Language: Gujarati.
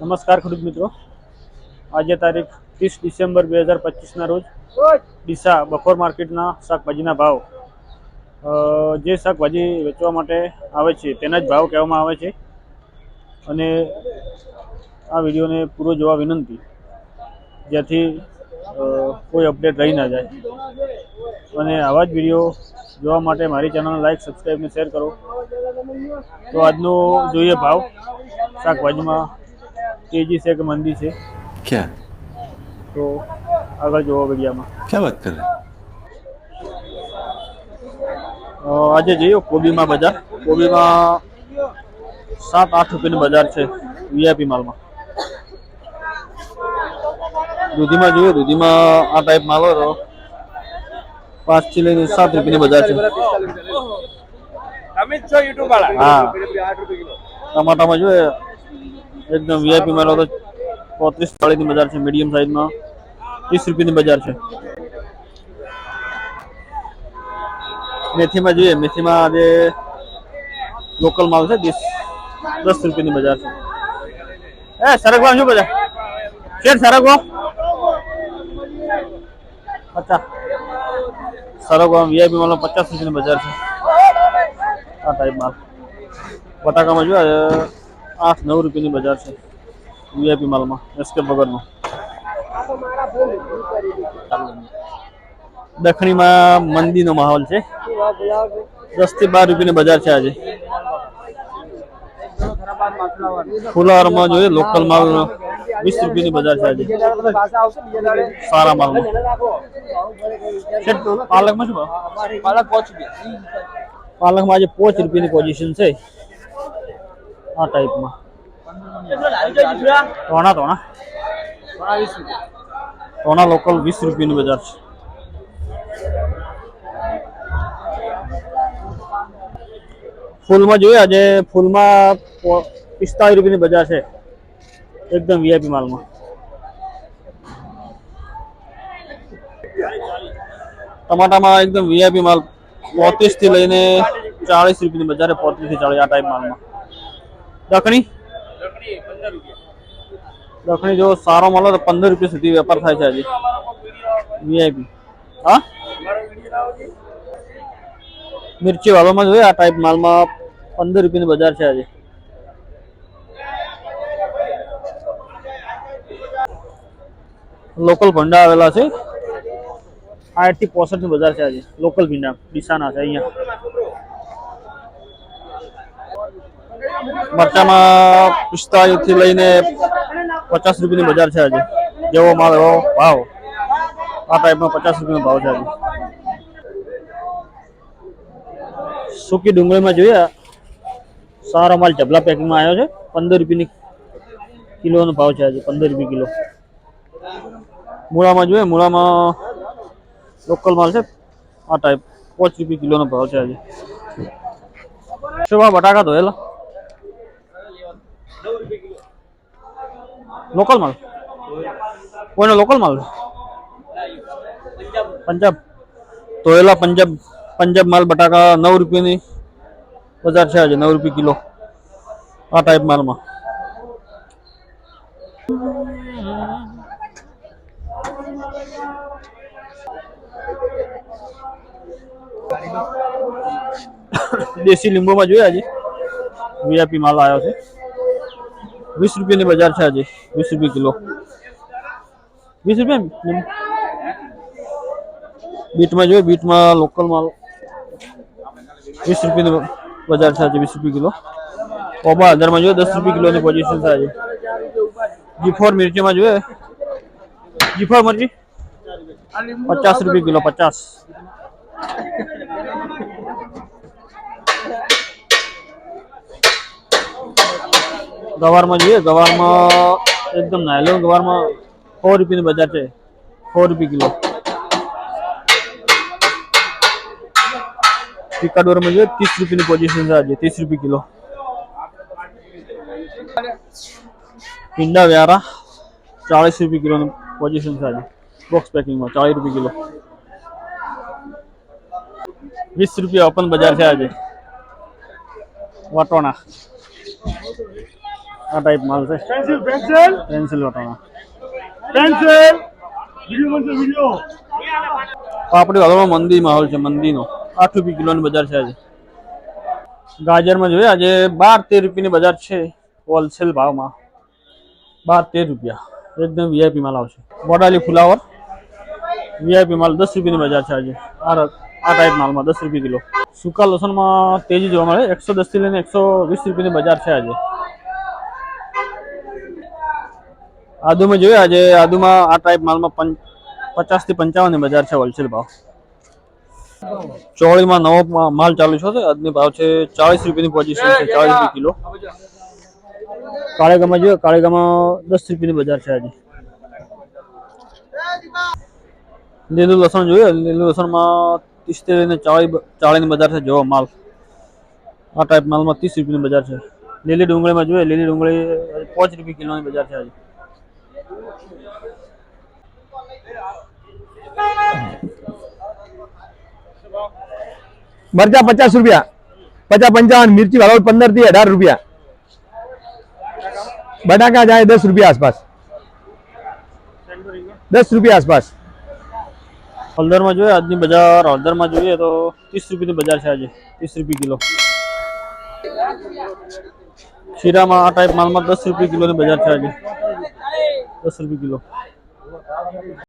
નમસ્કાર ખેડૂત મિત્રો. આજે તારીખ ત્રીસ ડિસેમ્બર બે હજાર પચીસના રોજ ડીસા બપોર માર્કેટના શાકભાજીના ભાવ જે શાકભાજી વેચવા માટે આવે છે તેના જ ભાવ કહેવામાં આવે છે. અને આ વિડીયોને પૂરો જોવા વિનંતી, જેથી કોઈ અપડેટ રહી ના જાય. અને આવા જ વીડિયો જોવા માટે મારી ચેનલને લાઈક, સબસ્ક્રાઈબ અને શેર કરો. તો આજનો જોઈએ ભાવ શાકભાજીમાં તેજી છે કે મંદી છે क्या તો આગળ જોવો વિડીયામાં क्या बात कर रहे हैं અ, આજે જઈએ કોબીમાં બજાર કોબીમાં સાત આઠ રૂપિયાની બજાર છે વીઆઈપી માલમાં દૂધીમાં જોઈએ દૂધીમાં આ ટાઈપ માલ હોય તો પાંચથી લઈને સાત રૂપિયાની બજાર છે તમે જ છો યુટ્યુબ વાળા હા ટમાટામાં જોઈએ એકદમ વીઆઈપી માલ હોય તો પોત્રીસ ચાળીસની બજાર છે મીડિયમ સાઇઝમાં ત્રીસ રૂપિયાની બજાર છે. મેથીમાં જોઈએ, મેથીમાં આજે લોકલ માલ છે દસ દસ રૂપિયાની બજાર છે. એ, સરગવા શું બજાર શેર સરગવો? અચ્છા સરગવા વીઆઈપી માલ પચાસ રૂપિયાની બજાર છે. આ ટાઈપ માલ. બટાકામાં જોઈએ આઠ, નવ રૂપિયાની બજાર છે. વીઆઈપી માલમાં એસકે વગરનો દખણીમાં મંદીનો માહોલ છે. દસથી બાર રૂપિયાની બજાર છે આજે. ફુલાવરમાં જોઈએ લોકલ માલ વીસ રૂપિયાની બજાર છે આજે. સારા માલ પાલકમાં શું ભાવ? પાલકમાં આજે પાંચ રૂપિયાની પોઝિશન છે. આ ટાઈપમાં ધોણા ધોણા ધોણા લોકલ વીસ રૂપિયાની બજાર છે. ફૂલમાં જોઈએ આજે ફૂલમાં પિસ્તાળીસ રૂપિયાની બજાર છે. એકદમ વીઆઈપી માલમાં. ટમાટામાં એકદમ વીઆઈપી માલ પોત્રીસથી લઈને ચાલીસ રૂપિયાની બજાર પોત્રીસથી ચાલીસ આ ટાઈપ માલમાં. દખણી? દખણી જો સારો મળે તો પંદર રૂપિયા સુધી વેપાર થાય છે આજે. વીઆઈપી હા? મિર્ચી વાળામાં જોઈએ આ ટાઈપ માલમાં પંદર રૂપિયાની બજાર છે આજે. લોકલ ભંડા આવેલા છે. આઠથી પોસઠની બજાર છે આજે. લોકલ ભીંડા ડીસાના છે અહીંયા. મરચામાં પિસ્તાળીસથી લઈને પચાસ રૂપિયાની બજાર છે આજે. જેવો માલ એવો ભાવ. આ ટાઈપનો પચાસ રૂપિયાનો ભાવ છે આજે. સૂકી ડુંગળીમાં જોઈએ, સારો માલ જબલા પેકિંગમાં આવ્યો છે. પંદર રૂપિયાની કિલોનો ભાવ છે આજે, પંદર રૂપિયા કિલો. મૂળામાં જોઈએ, મૂળામાં લોકલ માલ છે. આ ટાઈપ, પાંચ રૂપિયા કિલોનો ભાવ છે આજે. શું બટાકા ધોયેલા? લોકલ માલ કોઈનો લોકલ માલ પંજાબ. ધોયેલા પંજાબ પંજાબ માલ બટાકા નવ રૂપિયાની બજાર છે આજે, નવ રૂપિયા કિલો. આ ટાઈપ માલમાં. દેશી લીંબુમાં જોયા આજે. વીઆઈપી માલ આવ્યો છે. વીસ રૂપિયાની બજાર છે આજે. વીસ રૂપિયા કિલો. વીસ રૂપિયા? બીટમાં જોઈએ, બીટમાં લોકલ માલ. વીસ રૂપિયાની બજાર છે આજે વીસ રૂપિયા કિલો. ઓબા હજારમાં જોઈએ, દસ રૂપિયા કિલોની પોઝિશન છે આજે. જીફોર મિર્ચીમાં જોઈએ. જીફોર મરચી? પચાસ રૂપિયા કિલો, પચાસ. ગવારમાં જોઈએ, ગવારમાં એકદમ નાયલો ગવારમાં સો રૂપિયાની બજાર છે, સો રૂપિયા કિલો. પિકાડોરમાં જોઈએ, ત્રીસ રૂપિયાની પોઝિશન છે આજે, ત્રીસ રૂપિયા કિલો. પિંડા વ્યારા ચાલીસ રૂપિયા કિલોની પોઝિશન છે આજે બોક્સ પેકિંગમાં ચાલીસ રૂપિયા કિલો. વીસ રૂપિયા ઓપન બજાર છે આજે. વટોણા આ ટાઈપ માલ છે. પેન્સિલ પેન્સિલ પેન્સિલ વટાણા. પેન્સિલ વિડિયો બનશે વિડિયો પાપડી હાલમાં મંદી માહોલ છે મંદીનો. આઠ રૂપિયા કિલોની બજાર છે આજે. ગાજરમાં જોઈએ આજે બાર તેર રૂપિયાની બજાર છે હોલસેલ ભાવમાં. બાર તેર રૂપિયા. એકદમ વીઆઈપી માલ આવશે. બોડાલી ફુલાવર. વીઆઈપી માલ દસ રૂપિયાની બજાર છે આજે. આ આ ટાઈપ માલમાં દસ રૂપિયા કિલો. સૂકા લસણમાં તેજી જોવા મળે. એકસો દસથી લઈને એકસો વીસ રૂપિયાની બજાર છે આજે. આદુમાં જોયા આજે આદુમાં આ ટાઈપ માલમાં પચાસથી પંચાવન બજાર છે હોલસેલ ભાવ. ચોળીમાં નવો માલ ચાલુ છે, આજની ભાવ છે ચાલીસ રૂપિયાની પોઝિશન છે ચાલીસ રૂપિયા કિલો. કાળેગામાં જોઈએ કાળેગામાં દસ રૂપિયાની બજાર છે આજે. લીલું લસણ જોઈએ, લીલું લસણમાં ત્રીસથી ચાળીસ ચાળીની બજાર છે જોવા માલ. આ ટાઈપ માલમાં ત્રીસ રૂપિયાની બજાર છે. લીલી ડુંગળીમાં જોઈએ, લીલી ડુંગળી પાંચ રૂપિયા કિલોની બજાર છે આજે. મરચા પચાસ રૂપિયા પચાસ પંચાવન મિર્ચી વાળો પંદરથી અઢાર રૂપિયા બટાકા જાય દસ રૂપિયા આસપાસ દસ રૂપિયા આસપાસ હળદરમાં જોઈએ આજની બજાર હળદરમાં જોઈએ તો ત્રીસ રૂપિયાની બજાર છે આજે ત્રીસ રૂપિયા કિલો શીરામાં આ ટાઈપ માલમાં દસ રૂપિયા કિલોની બજાર છે આજે દસ રૂપિયા કિલો